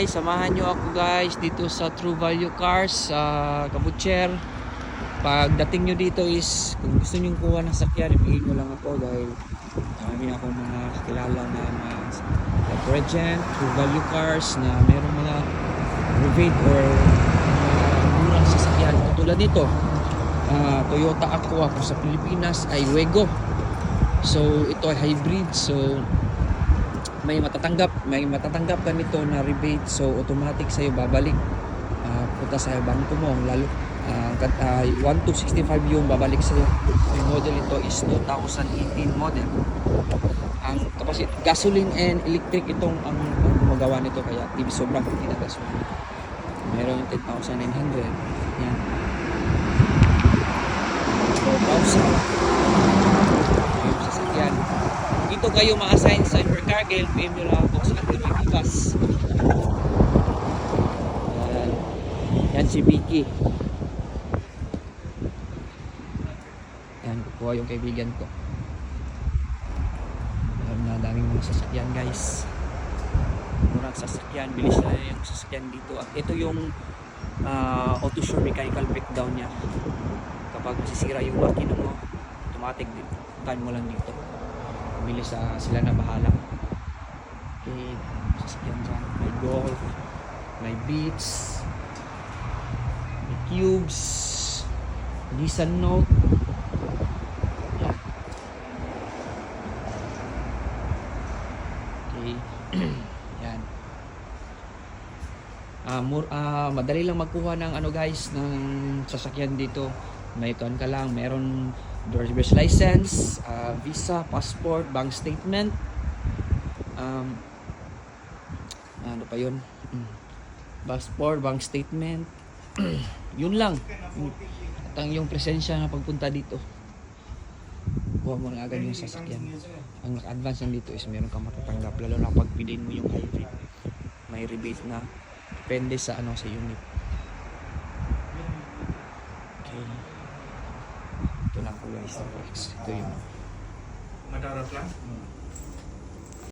Guys, Samahan nyo ako guys dito sa True Value Cars sa Kabutcher. Pagdating nyo dito is kung gusto nyo kuha ng sakyan, ipigil nyo lang ako dahil marami akong mga kakilala na mga like Regent, True Value Cars na meron mga rebate or mga murang sasakyan. Tulad nito, ah, Toyota Aqua kung sa Pilipinas ay Wego. So ito ay hybrid so may matatanggap may matatanggap ka nito na rebate so automatic sa iyo babalik. Ah, punta sa bangko mo lalo uh, 1 to 65 yung babalik sa iyo yung model ito is 2018 model. Ang kapasite gasoline and electric itong ang, gumagawa nito kaya TV sobrang hindi na gasoline. Meron 10,900 yan 4,000 yung sasakyan dito kayo ma-assign sa Hypercar kaya PM nyo lang ako sa Active Bus yan yan si Vicky. Yan kukuha yung kaibigan ko. Meron na daming mga sasakyan guys. Murang sasakyan bilis na yung sasakyan dito. At ito yung uh, auto sure mechanical breakdown niya. Kapag masisira yung makina mo automatic din. Time mo lang dito bilis sa sila na bahala. Okay sasakyan dyan. May golf may beats may cubes Nissan Note. Yan. okay. Yan. Ah, mur, ah, madali lang magkuha ng ano guys ng sasakyan dito. May tuan ka lang, meron driver's license, ah, visa, passport, bank statement. Um, ano pa 'yun? Mm. Passport, bank statement. yun lang. At ang yung presensya na pagpunta dito. Kuha mo na agad yung sasakyan. Ang naka-advance dito is meron kang matatanggap lalo na pag mo yung hybrid. May rebate na depende sa ano sa unit. Okay. Ito lang po guys. Ito yung Madarat lang?